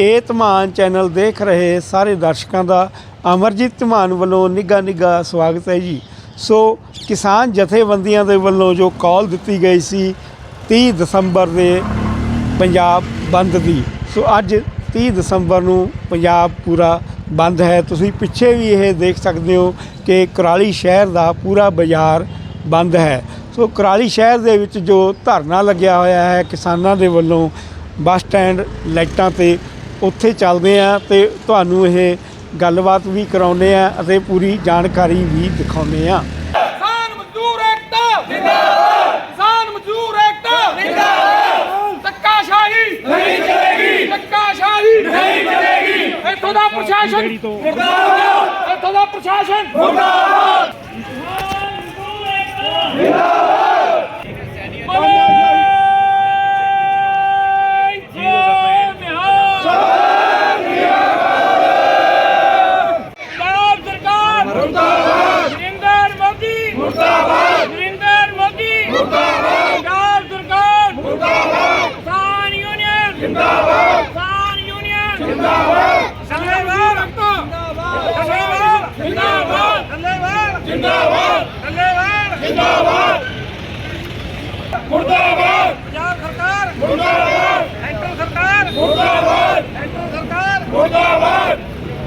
ਇਹ ਧਮਾਨ ਚੈਨਲ ਦੇਖ ਰਹੇ ਸਾਰੇ ਦਰਸ਼ਕਾਂ ਦਾ ਅਮਰਜੀਤ ਧਮਾਨ ਵੱਲੋਂ ਨਿੱਘਾ ਨਿੱਘਾ ਸਵਾਗਤ ਹੈ ਜੀ। ਸੋ ਕਿਸਾਨ ਜਥੇਬੰਦੀਆਂ ਦੇ ਵੱਲੋਂ ਜੋ ਕਾਲ ਦਿੱਤੀ ਗਈ ਸੀ 30 ਦਸੰਬਰ ਦੇ ਪੰਜਾਬ ਬੰਦ ਦੀ, ਸੋ ਅੱਜ 30 ਦਸੰਬਰ ਨੂੰ ਪੰਜਾਬ ਪੂਰਾ ਬੰਦ ਹੈ। ਤੁਸੀਂ ਪਿੱਛੇ ਵੀ ਇਹ ਦੇਖ ਸਕਦੇ ਹੋ ਕਿ ਕੁਰਾਲੀ ਸ਼ਹਿਰ ਦਾ ਪੂਰਾ ਬਾਜ਼ਾਰ ਬੰਦ ਹੈ। ਸੋ ਕੁਰਾਲੀ ਸ਼ਹਿਰ ਦੇ ਵਿੱਚ ਜੋ ਧਰਨਾ ਲੱਗਿਆ ਹੋਇਆ ਹੈ ਕਿਸਾਨਾਂ ਦੇ ਵੱਲੋਂ ਬੱਸ ਸਟੈਂਡ, ਲਾਈਟਾਂ ਤੇ ਉੱਥੇ ਚੱਲਦੇ ਆ ਤੇ ਤੁਹਾਨੂੰ ਇਹ ਗੱਲਬਾਤ ਵੀ ਕਰਾਉਂਦੇ ਆ ਅਤੇ ਪੂਰੀ ਜਾਣਕਾਰੀ ਵੀ ਦਿਖਾਉਂਦੇ ਆ ਕਿਸਾਨ ਮਜ਼ਦੂਰ ਏਕਤਾ ਜਿੰਦਾਬਾਦ! ਕਿਸਾਨ ਮਜ਼ਦੂਰ ਏਕਤਾ ਜਿੰਦਾਬਾਦ! ਧੱਕਾਸ਼ਾਹੀ! ਨਹੀਂ ਚਲੇਗੀ! ਧੱਕਾਸ਼ਾਹੀ! ਨਹੀਂ ਚਲੇਗੀ! ਇੱਥੋਂ ਦਾ ਪ੍ਰਸ਼ਾਸਨ! ਮੁਰਦਾਬਾਦ ਇੱਥੋਂ ਦਾ ਪ੍ਰਸ਼ਾਸਨ! ਮੁਰਦਾਬਾਦ ਪੰਜਾਬ ਸਰਕਾਰ ਮੁਰਦਾਬਾਦ ਨਰਿੰਦਰ ਮੋਦੀ ਮੁਰਦਾਬਾਦ ਨਰਿੰਦਰ ਮੋਦੀ ਮੁਰਦਾਬਾਦ ਪੰਜਾਬ ਸਰਕਾਰ ਮੁਰਦਾਬਾਦ ਕਿਸਾਨ ਯੂਨੀਅਨ ਜਿੰਦਾਬਾਦ ਕਿਸਾਨ ਯੂਨੀਅਨ ਜਿੰਦਾਬਾਦ ਧੰਨਵਾਦ ਧੰਨਵਾਦ ਜਿੰਦਾਬਾਦ ਧੰਨਵਾਦ ਜਿੰਦਾਬਾਦ ਧੰਨਵਾਦ ਜਿੰਦਾਬਾਦ ਮੁਰਦਾਬਾਦ ਪੰਜਾਬ ਸਰਕਾਰ ਮੁਰਦਾਬਾਦ ਸੈਂਟਰ ਸਰਕਾਰ ਮੁਰਦਾਬਾਦ ਸੈਂਟਰ ਸਰਕਾਰ ਮੁਰਦਾਬਾਦ!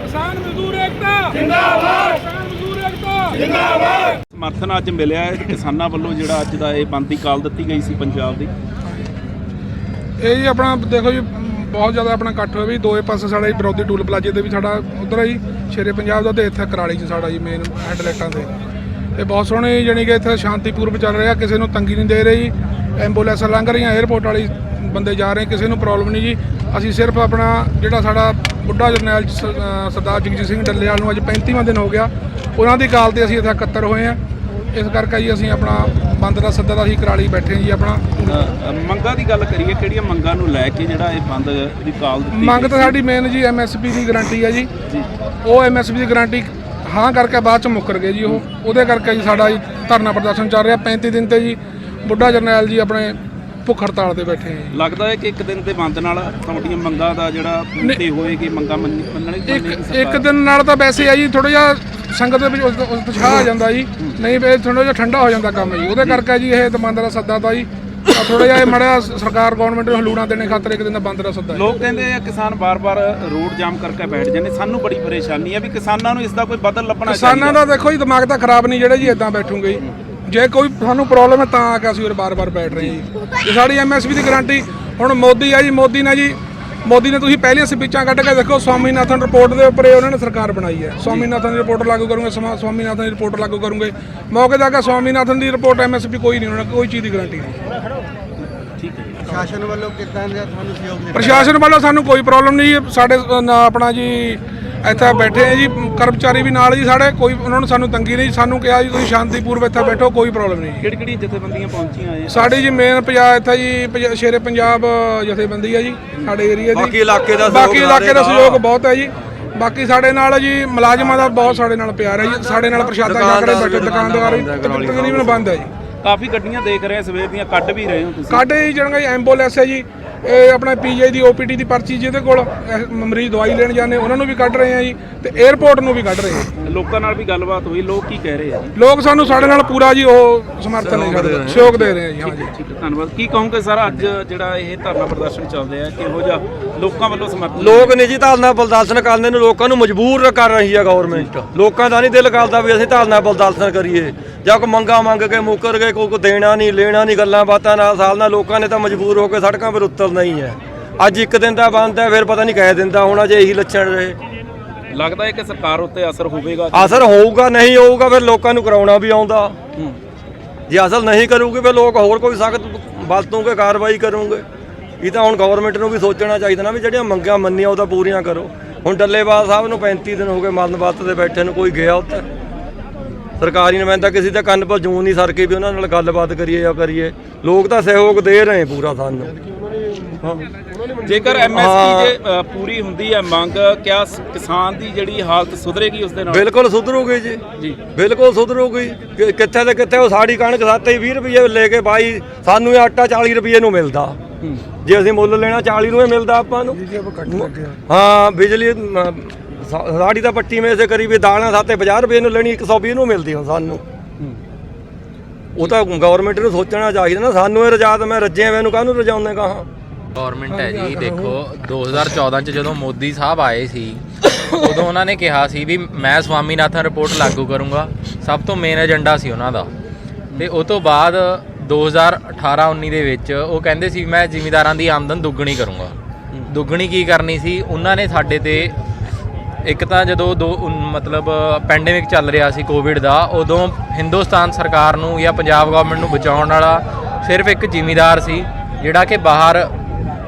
ਕਿਸਾਨ ਮਜ਼ਦੂਰ ਏਕਤਾ! ਜਿੰਦਾਬਾਦ! ਕਿਸਾਨ ਮਜ਼ਦੂਰ ਏਕਤਾ! ਜਿੰਦਾਬਾਦ! ਸਮਰਥਨ ਅੱਜ ਮਿਲਿਆ ਹੈ ਕਿਸਾਨਾਂ ਵੱਲੋਂ ਜਿਹੜਾ ਅੱਜ ਦਾ ਇਹ ਬੰਦ ਕਾਲ ਦਿੱਤੀ ਗਈ ਸੀ ਪੰਜਾਬ ਦੀ। ਇਹ ਜੀ ਆਪਣਾ ਦੇਖੋ ਜੀ ਬਹੁਤ ਜ਼ਿਆਦਾ ਆਪਣਾ ਇਕੱਠ ਹੋਇਆ ਵੀ ਦੋਏ ਪਾਸੇ ਸਾਡਾ ਜੀ ਵਿਰੋਧੀ ਟੂਲ ਪਲਾਜੇ ਤੇ ਵੀ ਸਾਡਾ ਉਧਰ ਹੈ ਜੀ ਸ਼ੇਰੇ ਪੰਜਾਬ ਦਾ ਤੇ ਇੱਥੇ ਕਰਾਲੀ 'ਚ ਸਾਡਾ ਜੀ ਮੇਨ ਹੈਡਲਾਈਟਾਂ ਤੇ। ਇਹ ਬਹੁਤ ਸੋਹਣੇ ਜਾਣੀ ਕਿ ਇੱਥੇ ਸ਼ਾਂਤੀਪੂਰਵ ਚੱਲ ਰਿਹਾ ਕਿਸੇ ਨੂੰ ਤੰਗੀ ਨਹੀਂ ਦੇ ਰਹੀ। ਐਂਬੂਲੈਂਸਾਂ ਲੰਘ ਰਹੀਆਂ 에ਅਰਪੋਰਟ ਵਾਲੀ ਬੰਦੇ ਜਾ ਰਹੇ ਕਿਸੇ ਨੂੰ ਪ੍ਰੋਬਲਮ ਨਹੀਂ ਜੀ। ਅਸੀਂ ਸਿਰਫ ਆਪਣਾ ਜਿਹੜਾ ਸਾਡਾ ਬੁੱਢਾ ਜਰਨੈਲ ਸਰਦਾਰ ਜਗਜੀਤ ਸਿੰਘ ਡੱਲੇਵਾਲ ਨੂੰ ਅੱਜ 35ਵਾਂ ਦਿਨ ਹੋ ਗਿਆ। ਉਹਨਾਂ ਦੀ ਕਾਲ ਤੇ ਅਸੀਂ ਇੱਥੇ ਇਕੱਤਰ ਹੋਏ ਆ ਇਸ ਕਰਕੇ ਜੀ ਅਸੀਂ ਆਪਣਾ ਬੰਦ ਦਾ ਸੱਦਾ ਦਾ ਅਸੀਂ ਕਰਾਲੀ ਬੈਠੇ ਜੀ ਆਪਣਾ। ਮੰਗਾਂ ਦੀ ਗੱਲ ਕਰੀਏ ਕਿਹੜੀਆਂ ਮੰਗਾਂ ਨੂੰ ਲੈ ਕੇ ਜਿਹੜਾ ਇਹ ਬੰਦ ਦੀ ਕਾਲ ਦਿੱਤੀ ਮੰਗ ਤਾਂ? ਸਾਡੀ ਮੇਨ ਜੀ ਐਮਐਸਪੀ ਦੀ ਗਾਰੰਟੀ ਹੈ ਜੀ। ਉਹ ਐਮਐਸਪੀ ਦੀ ਗਾਰੰਟੀ ਹਾਂ ਕਰਕੇ ਬਾਅਦ ਚ ਮੁੱਕਰ ਗਏ ਜੀ ਉਹ। ਉਹਦੇ ਕਰਕੇ ਜੀ ਸਾਡਾ ਜੀ ਧਰਨਾ ਪ੍ਰਦਰਸ਼ਨ ਚੱਲ ਰਿਹਾ। 35 ਦਿਨ ਤੇ ਜੀ ਬੁੱਢਾ ਜਰਨੈਲ ਜੀ ਆਪਣੇ ਭੁੱਖ ਹੜਤਾਲ ਤੇ ਬੈਠੇ ਜੀ। ਲੱਗਦਾ ਹੈ ਕਿ ਇੱਕ ਦਿਨ ਦੇ ਬੰਦ ਨਾਲ ਤੁਹਾਡੀਆਂ ਮੰਗਾਂ ਦਾ ਜਿਹੜਾ ਪੂਰਤੀ ਹੋਏਗੀ ਮੰਗਾਂ ਮੰਨ- ਮੰਨਣੀ ਇੱਕ ਇੱਕ ਦਿਨ ਨਾਲ ਤਾਂ ਵੈਸੇ ਆ ਜੀ ਥੋੜਾ ਜਿਹਾ ਸੰਗਤ ਦੇ ਵਿੱਚ ਉਸ ਉਤਸ਼ਾਹ ਆ ਜਾਂਦਾ ਜੀ। ਨਹੀਂ ਫੇਰ ਥੋੜਾ ਜਿਹਾ ਠੰਡਾ ਹੋ ਜਾਂਦਾ ਕੰਮ ਜੀ। ਉਹਦੇ ਕਰਕੇ ਜੀ ਇਹ ਦਮੰਦ ਦਾ ਸੱਦਾ ਤਾਂ ਜੀ ਥੋੜਾ ਜਿਹਾ ਇਹ ਮੜਿਆ ਸਰਕਾਰ ਗਵਰਨਮੈਂਟ ਨੂੰ ਹਲੂਣਾ ਦੇਣੇ ਖਾਤਰ ਇੱਕ ਦਿਨ ਦਾ ਬੰਦ ਦਾ ਸੱਦਾ ਲੋਕ ਕਹਿੰਦੇ ਆ ਕਿਸਾਨ ਬਾਰ-ਬਾਰ ਰੋਡ ਜਾਮ ਕਰਕੇ ਬੈਠ ਜਾਂਦੇ। ਸਾਨੂੰ ਬੜੀ ਪਰੇਸ਼ਾਨੀ ਹੈ ਵੀ ਕਿਸਾਨਾਂ ਨੂੰ ਇਸ ਦਾ ਕੋਈ ਬਦਲ ਲੱਭਣਾ ਕਿਸਾਨਾਂ ਦਾ ਦੇਖੋ ਜੀ ਦਿਮਾਗ ਤਾਂ ਖਰਾਬ ਨਹੀਂ ਜਿਹੜੇ ਜੀ ਇਦਾਂ ਬੈਠੂਗੇ ਜੀ। ਜੇ ਕੋਈ ਸਾਨੂੰ ਪ੍ਰੋਬਲਮ ਹੈ ਤਾਂ ਆ ਕੇ ਅਸੀਂ ਉਰੇ ਬਾਰ-ਬਾਰ ਬੈਠ ਰਹੇ ਹਾਂ ਜੀ। ਇਹ ਸਾਡੀ ਐਮਐਸਪੀ ਦੀ ਗਾਰੰਟੀ ਹੁਣ ਮੋਦੀ ਆ ਜੀ ਮੋਦੀ ਨੇ ਜੀ ਮੋਦੀ ਨੇ ਤੁਸੀਂ ਪਹਿਲੀਆਂ ਸਪੀਚਾਂ ਕੱਢ ਕੇ ਦੇਖੋ ਸਵਾਮੀਨਾਥਨ ਰਿਪੋਰਟ ਦੇ ਉੱਪਰ ਇਹ ਉਹਨਾਂ ਨੇ ਸਰਕਾਰ ਬਣਾਈ ਹੈ। ਸਵਾਮੀਨਾਥਨ ਦੀ ਰਿਪੋਰਟ ਲਾਗੂ ਕਰੂੰਗੇ ਸਮਾ- ਸਵਾਮੀਨਾਥਨ ਦੀ ਰਿਪੋਰਟ ਲਾਗੂ ਕਰੂੰਗੇ। ਮੌਕੇ ਆ ਕੇ ਸਵਾਮੀਨਾਥਨ ਦੀ ਰਿਪੋਰਟ ਐਮਐਸਪੀ ਕੋਈ ਨਹੀਂ ਉਹਨਾਂ ਕੋਈ ਚੀਜ਼ ਦੀ ਗਾਰੰਟੀ ਨਹੀਂ। ਪ੍ਰਸ਼ਾਸਨ ਵੱਲੋਂ ਕਿੱਦਾਂ ਦਾ ਤੁਹਾਨੂੰ ਸਹਿਯੋਗ ਦਿੱਤਾ ਪ੍ਰਸ਼ਾਸਨ ਵੱਲੋਂ ਸਾਨੂੰ ਕੋਈ ਪ੍ਰੋਬਲਮ ਨਹੀਂ ਜੀ। ਸਾਡੇ ਅ, ਨਾ ਆਪਣਾ ਜੀ ਇੱਥੇ ਬੈਠੇ ਆ ਜੀ ਕਰਮਚਾਰੀ ਵੀ ਨਾਲ ਜੀ ਸਾਡੇ ਕੋਈ ਉਹਨਾਂ ਨੂੰ ਸਾਨੂੰ ਤੰਗੀ ਨਹੀਂ ਸਾਨੂੰ ਕਿਹਾ ਜੀ ਤੁਸੀਂ ਸ਼ਾਂਤੀਪੂਰਵ ਇੱਥੇ ਬੈਠੋ ਕੋਈ ਪ੍ਰੋਬਲਮ ਨਹੀਂ ਜੀ। ਕਿਹੜੀ ਕਿਹੜੀ ਜਥੇਬੰਦੀਆਂ ਪਹੁੰਚੀਆਂ ਇਹ? ਸਾਡੀ ਜੀ ਮੇਨ ਪੰਜਾਬ ਇੱਥੇ ਜੀ ਪੰਜ- ਸ਼ੇਰੇ ਪੰਜਾਬ ਜਥੇਬੰਦੀ ਹੈ ਜੀ ਸਾਡੇ ਏਰੀਆ ਦੀ। ਬਾਕੀ ਇਲਾਕੇ ਦਾ ਬਾਕੀ ਸਹਿਯੋਗ ਇਲਾਕੇ ਦਾ ਸਹਿਯੋਗ ਬਹੁਤ ਹੈ ਜੀ। ਬਾਕੀ ਸਾਡੇ ਨਾਲ ਜੀ ਮੁਲਾਜ਼ਮਾਂ ਦਾ ਬਹੁਤ ਸਾਡੇ ਨਾਲ ਪਿਆਰ ਹੈ ਜੀ। ਸਾਡੇ ਨਾਲ ਪ੍ਰਸ਼ਾਦਾ ਛਕੜੇ ਬੈਠੇ ਦੁਕਾਨਦਾਰ ਵੀ ਤਕਰੀਬਨ ਬੰਦ ਹੈ ਜੀ। ਕਾਫੀ ਗੱਡੀਆਂ ਦੇਖ ਰਹੇ ਆ ਸਵੇਰ ਦੀਆਂ ਕੱਢ ਵੀ ਰਹੇ ਹੋ ਤੁਸੀਂ? ਸਾਡੇ ਜੀ ਜਿਹੜਾ ਜੀ ਐਂਬੂਲੈਂਸ ਹੈ ਜੀ। ਇਹ ਆਪਣਾ ਪੀਜੀ ਦੀ ਓਪੀਡੀ ਦੀ ਪਰਚੀ ਜਿਹਦੇ ਕੋਲ ਇਹ ਮਰੀਜ਼ ਦਵਾਈ ਲੈਣ ਜਾਂਦੇ ਉਹਨਾਂ ਨੂੰ ਵੀ ਕੱਢ ਰਹੇ ਆ ਜੀ ਤੇ 에ਅਰਪੋਰਟ ਨੂੰ ਵੀ ਕੱਢ ਰਹੇ ਆ ਲੋਕਾਂ ਨਾਲ ਵੀ ਗੱਲਬਾਤ ਹੋਈ ਲੋਕ ਕੀ ਕਹਿ ਰਹੇ ਆ ਜੀ? ਲੋਕ ਸਾਨੂੰ ਸਾਡੇ ਨਾਲ ਪੂਰਾ ਜੀ ਉਹ ਸਮਰਥਨ ਨਹੀਂ ਕਰਦੇ ਸਹਿਯੋਗ ਦੇ ਰਹੇ ਆ ਜੀ ਹਾਂ ਜੀ ਠੀਕ ਹੈ ਧੰਨਵਾਦ। ਕੀ ਕਹੋਗੇ ਸਰ ਅੱਜ ਜਿਹੜਾ ਇਹ ਧਰਨਾ ਪ੍ਰਦਰਸ਼ਨ ਚੱਲਦੇ ਆ ਕਿਹੋ ਜਿਹਾ ਲੋਕਾਂ ਵੱਲੋਂ ਸਮਰਥਨ? ਲੋਕ ਨਿੱਜੀ ਧਾਰਨਾ ਬਲਦਾਸਨ ਕਰਨ ਨੂੰ ਲੋਕਾਂ ਨੂੰ ਮਜਬੂਰ ਕਰ ਰਹੀ ਹੈ ਗਵਰਨਮੈਂਟ ਲੋਕਾਂ ਦਾ ਨਹੀਂ ਦਿਲ ਕਰਦਾ ਵੀ ਅਸੀਂ ਧਾਰਨਾ ਬਲਦਾਸਨ ਕਰੀਏ। ਜਾਂ ਕੋਈ ਮੰਗਾ ਮੰਗ ਕੇ ਮੁੱਕਰ ਗਏ ਕੋਈ ਕੋ ਦੇਣਾ ਨਹੀਂ ਲੈਣਾ ਨਹੀਂ ਗੱਲਾਂ ਬਾਤਾਂ ਨਾਲ ਸਾਲ ਨਾਲ ਲੋਕਾਂ ਨੇ ਤਾਂ ਮਜਬੂਰ ਹੋ ਕੇ ਸੜਕਾਂ 'ਤੇ ਉਤਰਨਾ ਹੀ ਹੈ। ਅੱਜ ਇੱਕ ਦਿਨ ਦਾ ਬੰਦ ਹੈ ਫਿਰ ਪਤਾ ਨਹੀਂ ਕਹਿ ਦਿੰਦਾ ਹੋਣਾ ਜੇ ਇਹੀ ਲੱਛਣ ਰਹੇ। ਲੱਗਦਾ ਹੈ ਕਿ ਸਰਕਾਰ ਉੱਤੇ ਅਸਰ ਹੋਵੇਗਾ ਅਸਰ ਹੋਊਗਾ ਨਹੀਂ ਹੋਊਗਾ ਫਿਰ ਲੋਕਾਂ ਨੂੰ ਕਰਾਉਣਾ ਵੀ ਆਉਂਦਾ। ਜੇ ਅਸਲ ਨਹੀਂ ਕਰੂਗੇ ਫਿਰ ਲੋਕ ਹੋਰ ਕੋਈ ਸਖਤ ਵਰਤੋਂਗੇ ਕਾਰਵਾਈ ਕਰੂਗੇ। ਇਹ ਤਾਂ ਹੁਣ ਗਵਰਨਮੈਂਟ ਨੂੰ ਵੀ ਸੋਚਣਾ ਚਾਹੀਦਾ ਨਾ ਵੀ ਜਿਹੜੀਆਂ ਮੰਗਾਂ ਮੰਨੀਆਂ ਉਹ ਤਾਂ ਪੂਰੀਆਂ ਕਰੋ। ਹੁਣ ਡੱਲੇਵਾਲ ਸਾਹਿਬ ਨੂੰ 35 ਦਿਨ ਹੋ ਗਏ ਮਰਨ ਵਰਤ ਦੇ ਬੈਠੇ ਨੂੰ ਕੋਈ ਗਿਆ ਉੱਥੇ। ਸਰਕਾਰੀ ਨੁਮਾਇੰਦਾ ਕਿਸੇ ਦੇ ਕੰਨ ਪਰ ਜੂਨ ਨਹੀਂ ਸਰਕੀ ਵੀ ਉਹਨਾਂ ਨਾਲ ਗੱਲਬਾਤ ਕਰੀਏ ਜਾਂ ਕਰੀਏ। ਲੋਕ ਤਾਂ ਸਹਿਯੋਗ ਦੇ ਰਹੇ ਪੂਰਾ ਸਾਨੂੰ। ਜੇਕਰ ਐਮਐਸਪੀ ਜੇ ਪੂਰੀ ਹੁੰਦੀ ਹੈ ਮੰਗ ਕਿਆ ਕਿਸਾਨ ਦੀ ਜਿਹੜੀ ਹਾਲਤ ਸੁਧਰੇਗੀ ਉਸ ਦੇ ਨਾਲ? ਬਿਲਕੁਲ ਸੁਧਰੂਗੀ ਜੀ। ਜੀ। ਬਿਲਕੁਲ ਸੁਧਰੂਗੀ। ਕਿੱਥੇ ਤੇ ਕਿੱਥੇ ਉਹ ਸਾੜੀ ਕਣਕ ਸਾਤੇ 20 ਰੁਪਏ ਲੈ ਕੇ ਬਾਈ ਸਾਨੂੰ ਇਹ ਆਟਾ 40 ਰੁਪਏ ਨੂੰ ਮਿਲਦਾ। ਜੇ ਅਸੀਂ ਮੁੱਲ ਲੈਣਾ 40 ਨੂੰ ਮਿਲਦਾ ਆਪਾਂ ਨੂੰ। ਹਾਂ। ਬਿਜਲੀ ਸਾਡੀ ਤਾਂ ਪੱਟੀ ਮੇ ਸੇ ਕਰੀਬ ਦਾਲਾਂ ਸਾਤੇ 50 ਰੁਪਏ ਨੂੰ ਲੈਣੀ 120 ਨੂੰ ਮਿਲਦੀ ਹੁਣ ਸਾਨੂੰ। ਉਹ ਤਾਂ ਗਵਰਨਮੈਂਟ ਨੂੰ ਸੋਚਣਾ ਚਾਹੀਦਾ ਨਾ ਸਾਨੂੰ ਇਹ ਰਜਾਤ ਮੈਂ ਰੱਜੇ ਮੈਨੂੰ ਕਾਹਨੂੰ ਰਜਾਉਂਦੇ ਕਹਾਂ? ਗਵਰਨਮੈਂਟ ਹੈ ਜੀ ਦੇਖੋ 2014 ਚ ਜਦੋਂ ਮੋਦੀ ਸਾਹਿਬ ਆਏ ਸੀ ਉਦੋਂ ਉਹਨਾਂ ਨੇ ਕਿਹਾ ਸੀ ਵੀ ਮੈਂ ਸਵਾਮੀਨਾਥਨ ਰਿਪੋਰਟ ਲਾਗੂ ਕਰੂੰਗਾ। ਸਭ ਤੋਂ ਮੇਨ ਏਜੰਡਾ ਸੀ ਉਹਨਾਂ ਦਾ। ਤੇ ਉਸ ਤੋਂ ਬਾਅਦ 2018-19 ਦੇ ਵਿੱਚ ਉਹ ਕਹਿੰਦੇ ਸੀ ਮੈਂ ਜ਼ਿਮੀਦਾਰਾਂ ਦੀ ਆਮਦਨ ਦੁੱਗਣੀ ਕਰੂੰਗਾ। ਦੁੱਗਣੀ ਕੀ ਕਰਨੀ ਸੀ? ਉਹਨਾਂ ਨੇ ਸਾਡੇ ਤੇ ਇੱਕ ਤਾਂ ਜਦੋਂ ਦੋ ਉਨ- ਮਤਲਬ ਪੈਂਡੇਮਿਕ ਚੱਲ ਰਿਹਾ ਸੀ ਕੋਵਿਡ ਦਾ ਉਦੋਂ ਹਿੰਦੁਸਤਾਨ ਸਰਕਾਰ ਨੂੰ ਜਾਂ ਪੰਜਾਬ ਗਵਰਨਮੈਂਟ ਨੂੰ ਬਚਾਉਣ ਵਾਲਾ ਸਿਰਫ ਇੱਕ ਜ਼ਿਮੀਦਾਰ ਸੀ ਜਿਹੜਾ ਕਿ ਬਾਹਰ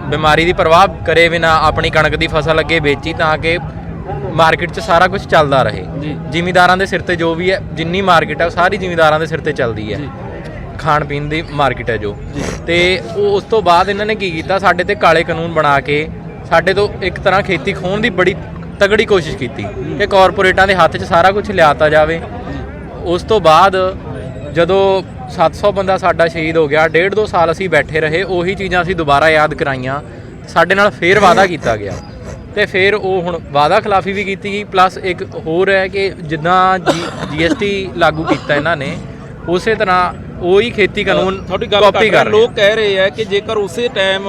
ਬਿਮਾਰੀ ਦੀ ਪਰਵਾਹ ਕਰੇ ਬਿਨਾ ਆਪਣੀ ਕਣਕ ਦੀ ਫਸਲ ਅੱਗੇ ਵੇਚੀ ਤਾਂ ਕਿ ਮਾਰਕੀਟ 'ਚ ਸਾਰਾ ਕੁਝ ਚੱਲਦਾ ਰਹੇ। ਜ਼ਿਮੀਦਾਰਾਂ ਦੇ ਸਿਰ ਤੇ ਜੋ ਵੀ ਹੈ ਜਿੰਨੀ ਮਾਰਕੀਟ ਹੈ ਉਹ ਸਾਰੀ ਜ਼ਿਮੀਦਾਰਾਂ ਦੇ ਸਿਰ ਤੇ ਚੱਲਦੀ ਹੈ। ਖਾਣ ਪੀਣ ਦੀ ਮਾਰਕੀਟ ਹੈ ਜੋ। ਤੇ ਉਹ ਉਸ ਤੋਂ ਬਾਅਦ ਇਹਨਾਂ ਨੇ ਕੀ ਕੀਤਾ ਸਾਡੇ ਤੇ ਕਾਲੇ ਕਾਨੂੰਨ ਬਣਾ ਕੇ ਸਾਡੇ ਤੋਂ ਇੱਕ ਤਰ੍ਹਾਂ ਖੇਤੀ ਖੋਣ ਦੀ ਬੜੀ ਤਗੜੀ ਕੋਸ਼ਿਸ਼ ਕੀਤੀ ਕਿ ਕਾਰਪੋਰੇਟਾਂ ਦੇ ਹੱਥ 'ਚ ਸਾਰਾ ਕੁਝ ਲਿਆਤਾ ਜਾਵੇ। ਉਸ ਤੋਂ ਬਾਅਦ ਜਦੋਂ 700 ਬੰਦਾ ਸਾਡਾ ਸ਼ਹੀਦ ਹੋ ਗਿਆ, ਡੇਢ ਦੋ ਸਾਲ ਅਸੀਂ ਬੈਠੇ ਰਹੇ, ਉਹੀ ਚੀਜ਼ਾਂ ਅਸੀਂ ਦੁਬਾਰਾ ਯਾਦ ਕਰਾਈਆਂ। ਸਾਡੇ ਨਾਲ ਫੇਰ ਵਾਅਦਾ ਕੀਤਾ ਗਿਆ। ਤੇ ਫਿਰ ਉਹ ਹੁਣ ਵਾਅਦਾ ਖਿਲਾਫੀ ਵੀ ਕੀਤੀ ਗਈ, ਪਲੱਸ ਇੱਕ ਹੋਰ ਹੈ ਕਿ ਜਿੱਦਾਂ ਜੀਐਸਟੀ ਲਾਗੂ ਕੀਤਾ ਇਹਨਾਂ ਨੇ ਉਸੇ ਤਰ੍ਹਾਂ ਉਹੀ ਖੇਤੀ ਕਾਨੂੰਨ ਤੁਹਾਡੀ ਗੱਲ ਕਾਪੀ ਕਰ ਲੋਕ ਕਹਿ ਰਹੇ ਆ ਕਿ ਜੇਕਰ ਉਸੇ ਟਾਈਮ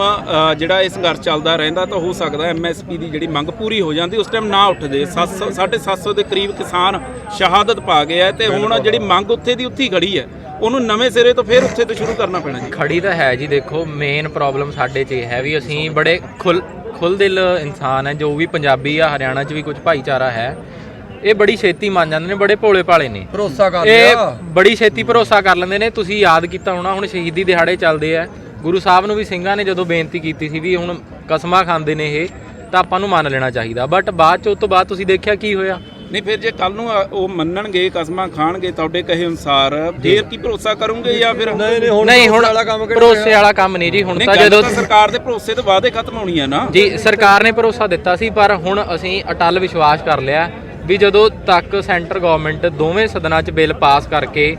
ਜਿਹੜਾ ਇਹ ਸੰਘਰਸ਼ ਚੱਲਦਾ ਰਹਿੰਦਾ ਤਾਂ ਹੋ ਸਕਦਾ ਐਮਐਸਪੀ ਦੀ ਜਿਹੜੀ ਮੰਗ ਪੂਰੀ ਹੋ ਜਾਂਦੀ ਉਸ ਟਾਈਮ ਨਾ ਉੱਠਦੇ। 700 750 ਦੇ ਕਰੀਬ ਕਿਸਾਨ ਸ਼ਹਾਦਤ ਪਾ ਗਏ ਆ ਤੇ ਹੁਣ ਜਿਹੜੀ ਮੰਗ ਉੱਥੇ ਦੀ ਉੱਥੇ ਖੜੀ ਹੈ। ਉਹਨੂੰ ਨਵੇਂ ਸਿਰੇ ਤੋਂ ਫਿਰ ਉੱਥੇ ਤੋਂ ਸ਼ੁਰੂ ਕਰਨਾ ਪੈਣਾ ਜੀ। ਖੜੀ ਤਾਂ ਹੈ ਜੀ ਦੇਖੋ ਮੇਨ ਪ੍ਰੋਬਲਮ ਸਾਡੇ 'ਚ ਇਹ ਹੈ ਵੀ ਅਸੀਂ ਬੜੇ ਖੁੱਲ ਖੁੱਲ ਦਿਲ ਇਨਸਾਨ ਹੈ ਜੋ ਵੀ ਪੰਜਾਬੀ ਆ ਹਰਿਆਣਾ 'ਚ ਵੀ ਕੁਝ ਭਾਈਚਾਰਾ ਹੈ। ਇਹ ਬੜੀ ਛੇਤੀ ਮੰਨ ਜਾਂਦੇ ਨੇ ਬੜੇ ਭੋਲੇ ਭਾਲੇ ਨੇ। ਭਰੋਸਾ ਕਰ ਇਹ ਲਿਆ। ਬੜੀ ਛੇਤੀ ਭਰੋਸਾ ਕਰ ਲੈਂਦੇ ਨੇ ਤੁਸੀਂ ਯਾਦ ਕੀਤਾ ਹੋਣਾ ਹੁਣ ਸ਼ਹੀਦੀ ਦਿਹਾੜੇ ਚੱਲਦੇ ਆ। ਗੁਰੂ ਸਾਹਿਬ ਨੂੰ ਵੀ ਸਿੰਘਾਂ ਨੇ ਜਦੋਂ ਬੇਨਤੀ ਕੀਤੀ ਸੀ ਵੀ ਹੁਣ ਕਸਮਾਂ ਖਾਂਦੇ ਨੇ ਇਹ ਤਾਂ ਆਪਾਂ ਨੂੰ ਮੰਨ ਲੈਣਾ ਚਾਹੀਦਾ। ਬਟ ਬਾਅਦ ਚ ਉਸ ਤੋਂ ਬਾਅਦ ਤੁਸੀਂ ਦੇਖਿਆ ਕੀ ਹੋਇਆ? ਨਹੀਂ ਫਿਰ ਜੇ ਕੱਲ ਨੂੰ ਆ- ਉਹ ਮੰਨਣਗੇ ਕਸਮਾਂ ਖਾਣਗੇ ਤੁਹਾਡੇ ਕਹੇ ਅਨੁਸਾਰ ਫਿਰ ਕੀ ਭਰੋਸਾ ਕਰੋਗੇ ਜਾਂ ਫਿਰ ਨਹੀਂ ਨਹੀਂ ਹੁਣ ਨਹੀਂ ਹੁਣ ਭਰੋਸੇ ਵਾਲਾ ਕੰਮ ਕਿਹੜਾ ਭਰੋਸੇ ਵਾਲਾ ਕੰਮ ਨਹੀਂ ਜੀ ਹੁਣ ਨਹੀਂ ਤਾਂ ਗੱਲ ਜਦੋਂ ਤਾਂ ਸਰਕਾਰ ਦੇ ਭਰੋਸੇ ਤੇ ਵਾਅਦੇ ਖਤਮ ਹੋਣੀ ਹੈ ਨਾ। ਜੀ ਸਰਕਾਰ ਨੇ ਭਰੋਸਾ ਦਿੱਤਾ ਸੀ ਪਰ ਹੁਣ ਅਸੀਂ ਅਟਲ ਵਿਸ਼ਵਾਸ ਕਰ ਲਿਆ। ਵੀ ਜਦੋਂ ਤੱਕ ਸੈਂਟਰ ਗਵਰਨਮੈਂਟ ਦੋਵੇਂ ਸਦਨਾਂ 'ਚ ਬਿੱਲ ਪਾਸ ਕਰਕੇ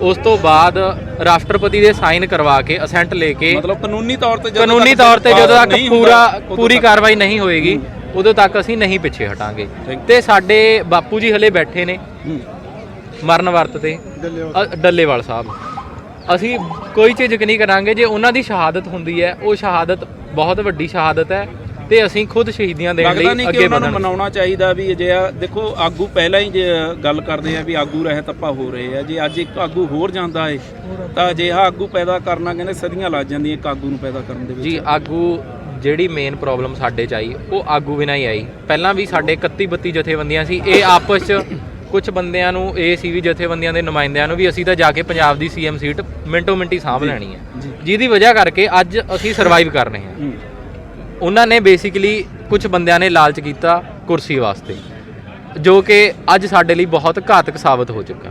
ਉਸ ਤੋਂ ਬਾਅਦ ਰਾਸ਼ਟਰਪਤੀ ਦੇ ਸਾਈਨ ਕਰਵਾ ਕੇ ਅਸੈਂਟ ਲੈ ਕੇ ਮਤਲਬ ਕਾਨੂੰਨੀ ਤੌਰ ਤੇ ਜਦੋਂ ਕਾਨੂੰਨੀ ਤੌਰ ਤੇ ਜਦੋਂ ਤੱਕ ਪੂਰਾ ਪੂਰੀ ਕਾਰਵਾਈ ਨਹੀਂ ਹੋਏਗੀ ਉਦੋਂ ਤੱਕ ਅਸੀਂ ਨਹੀਂ ਪਿੱਛੇ ਹਟਾਂਗੇ। ਤੇ ਸਾਡੇ ਬਾਪੂ ਜੀ ਹਲੇ ਬੈਠੇ ਨੇ। ਮਰਨ ਵਰਤ ਤੇ। ਡੱਲੇਵਾਲ। ਸਾਹਿਬ। ਅਸੀਂ ਕੋਈ ਝਿਜਕ ਨਹੀਂ ਕਰਾਂਗੇ ਜੇ ਉਹਨਾਂ ਦੀ ਸ਼ਹਾਦਤ ਹੁੰਦੀ ਹੈ ਉਹ ਸ਼ਹਾਦਤ ਬਹੁਤ ਵੱਡੀ ਸ਼ਹਾਦਤ ਹੈ। ਤੇ ਅਸੀਂ ਖੁਦ ਸ਼ਹੀਦੀਆਂ ਦੇਣ ਲੱਗਦਾ ਲਈ ਨਹੀਂ ਕਿ ਅੱਗੇ ਉਹਨਾਂ ਨੂੰ ਵਧਣ ਮਨਾਉਣਾ ਚਾਹੀਦਾ ਵੀ ਅਜਿਹਾ ਦੇਖੋ ਆਗੂ ਪਹਿਲਾਂ ਹੀ ਜੇ ਗੱਲ ਕਰਦੇ ਆ ਵੀ ਆਗੂ ਰਹਿਤ ਆਪਾਂ ਹੋ ਰਹੇ ਆ। ਜੇ ਅੱਜ ਇੱਕ ਆਗੂ ਹੋਰ ਜਾਂਦਾ ਏ ਤਾਂ ਅਜਿਹਾ ਆਗੂ ਪੈਦਾ ਕਰਨਾ ਕਹਿੰਦੇ ਸਦੀਆਂ ਲੱਗ ਜਾਂਦੀਆਂ ਇੱਕ ਆਗੂ ਨੂੰ ਪੈਦਾ ਕਰਨ ਦੇ ਵਿੱਚ। ਜੀ ਆਗੂ ਜਿਹੜੀ ਮੇਨ ਪ੍ਰੋਬਲਮ ਸਾਡੇ ਚ ਆਈ ਉਹ ਆਗੂ ਬਿਨਾਂ ਹੀ ਆਈ। ਪਹਿਲਾਂ ਵੀ ਸਾਡੇ 31 32 ਜਥੇਬੰਦੀਆਂ ਸੀ ਇਹ ਆਪਸ ਚ ਕੁਝ ਬੰਦਿਆਂ ਨੂੰ ਇਹ ਸੀ ਵੀ ਜਥੇਬੰਦੀਆਂ ਦੇ ਨੁਮਾਇੰਦਿਆਂ ਨੂੰ ਵੀ ਅਸੀਂ ਤਾਂ ਜਾ ਕੇ ਪੰਜਾਬ ਦੀ ਸੀਐਮ ਸੀਟ ਮਿੰਟੋ ਮਿੰਟੀ ਸਾਂਭ ਲੈਣੀ ਹੈ। ਜਿਹਦੀ ਵਜ੍ਹਾ ਕਰਕੇ ਅੱਜ ਅਸੀਂ ਸਰਵਾਈਵ ਕਰ ਰਹੇ ਹੂੰ। ਉਹਨਾਂ ਨੇ ਬੇਸਿਕਲੀ ਕੁਝ ਬੰਦਿਆਂ ਨੇ ਲਾਲਚ ਕੀਤਾ ਕੁਰਸੀ ਵਾਸਤੇ ਜੋ ਕਿ ਅੱਜ ਸਾਡੇ ਲਈ ਬਹੁਤ ਘਾਤਕ ਸਾਬਤ ਹੋ ਚੁੱਕਾ।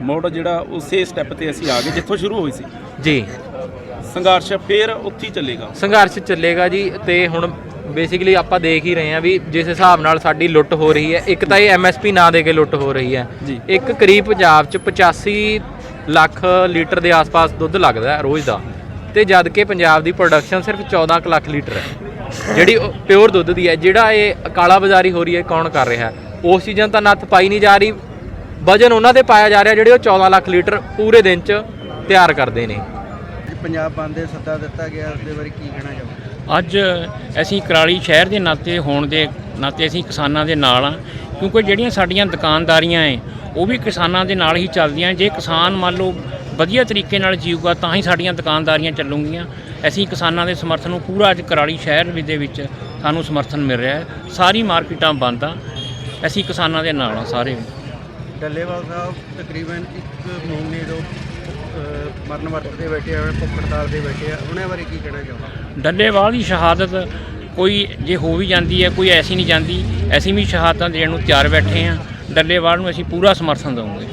ਮੁੜ ਜਿਹੜਾ ਉਸੇ ਸਟੈਪ ਤੇ ਅਸੀਂ ਆ ਗਏ ਜਿੱਥੋਂ ਸ਼ੁਰੂ ਹੋਈ ਸੀ। ਜੀ। ਸੰਘਰਸ਼ ਫੇਰ ਉੱਥੇ ਹੀ ਚੱਲੇਗਾ। ਸੰਘਰਸ਼ ਚੱਲੇਗਾ ਜੀ ਤੇ ਹੁਣ ਬੇਸਿਕਲੀ ਆਪਾਂ ਦੇਖ ਹੀ ਰਹੇ ਹਾਂ ਵੀ ਜਿਸ ਹਿਸਾਬ ਨਾਲ ਸਾਡੀ ਲੁੱਟ ਹੋ ਰਹੀ ਹੈ ਇੱਕ ਤਾਂ ਇਹ ਐਮਐਸਪੀ ਨਾ ਦੇ ਕੇ ਲੁੱਟ ਹੋ ਰਹੀ ਹੈ। ਇੱਕ ਕਰੀਬ ਪੰਜਾਬ ਚ 85 ਲੱਖ ਲੀਟਰ ਦੇ ਆਸ-ਪਾਸ ਦੁੱਧ ਲੱਗਦਾ ਹੈ ਰੋਜ਼ ਦਾ। ਤੇ ਜਦ ਕਿ ਪੰਜਾਬ ਦੀ ਪ੍ਰੋਡਕਸ਼ਨ ਸਿਰਫ 14 ਕੁ ਲੱਖ ਲੀਟਰ ਹੈ। ਜਿਹੜੀ ਪਿਓਰ ਦੁੱਧ ਦੀ ਹੈ ਜਿਹੜਾ ਇਹ ਕਾਲਾ ਬਾਜ਼ਾਰੀ ਹੋ ਰਹੀ ਹੈ ਕੌਣ ਕਰ ਰਿਹਾ ਹੈ? ਉਸ ਚੀਜ਼ਾਂ ਤਾਂ ਨੱਥ ਪਾਈ ਨਹੀਂ ਜਾ ਰਹੀ। ਵਜਨ ਉਹਨਾਂ ਤੇ ਪਾਇਆ ਜਾ ਰਿਹਾ ਜਿਹੜੇ ਉਹ 14 ਲੱਖ ਲੀਟਰ ਪੂਰੇ ਦਿਨ ਚ ਤਿਆਰ ਕਰਦੇ ਨੇ। ਪੰਜਾਬ ਬੰਦ ਦੇ ਸੱਦਾ ਦਿੱਤਾ ਗਿਆ ਉਸ ਦੇ ਬਾਰੇ ਕੀ ਕਹਿਣਾ ਚਾਹੋਗੇ? ਅੱਜ ਅਸੀਂ ਕਰਾਲੀ ਸ਼ਹਿਰ ਦੇ ਨਾਤੇ ਹੋਣ ਦੇ ਨਾਤੇ ਅਸੀਂ ਕਿਸਾਨਾਂ ਦੇ ਨਾਲ ਆ ਕਿਉਂਕਿ ਜਿਹੜੀਆਂ ਸਾਡੀਆਂ ਦੁਕਾਨਦਾਰੀਆਂ ਏ ਉਹ ਵੀ ਕਿਸਾਨਾਂ ਦੇ ਨਾਲ ਹੀ ਚੱਲਦੀਆਂ। ਜੇ ਕਿਸਾਨ ਮੰਨ ਲਓ ਵਧੀਆ ਤਰੀਕੇ ਨਾਲ ਜੀਊਗਾ ਤਾਂ ਹੀ ਸਾਡੀਆਂ ਦੁਕਾਨਦਾਰੀਆਂ ਚੱਲੂਗੀਆਂ। ਅਸੀਂ ਕਿਸਾਨਾਂ ਦੇ ਸਮਰਥਨ ਨੂੰ ਪੂਰਾ ਅੱਜ ਕਰਾਲੀ ਸ਼ਹਿਰ ਵਿੱਚ ਦੇ ਵਿੱਚ ਸਾਨੂੰ ਸਮਰਥਨ ਮਿਲ ਰਿਹਾ ਹੈ। ਸਾਰੀ ਮਾਰਕੀਟਾਂ ਬੰਦ ਆ। ਅਸੀਂ ਕਿਸਾਨਾਂ ਦੇ ਨਾਲ ਆ ਸਾਰੇ। ਡੱਲੇਵਾਲ ਸਾਹਿਬ ਤਕਰੀਬਨ ਇੱਕ ਮਹੀਨੇ ਤੋਂ ਮਰਨ ਵਰਤ ਤੇ ਬੈਠੇ ਹੋਏ ਭੁੱਖ ਹੜਤਾਲ ਤੇ ਬੈਠੇ ਆ। ਉਹਨਾਂ ਬਾਰੇ ਕੀ ਕਹਿਣਾ ਚਾਹੋਗੇ? ਡੱਲੇਵਾਲ ਦੀ ਸ਼ਹਾਦਤ ਕੋਈ ਜੇ ਹੋ ਵੀ ਜਾਂਦੀ ਹੈ ਕੋਈ ਐਸੀ ਨਹੀਂ ਜਾਂਦੀ। ਅਸੀਂ ਵੀ ਸ਼ਹਾਦਤਾਂ ਦੇਣ ਨੂੰ ਤਿਆਰ ਬੈਠੇ ਹਾਂ ਡੱਲੇਵਾਲ ਨੂੰ ਅਸੀਂ ਪੂਰਾ ਸਮਰਥਨ ਦਵਾਂਗੇ।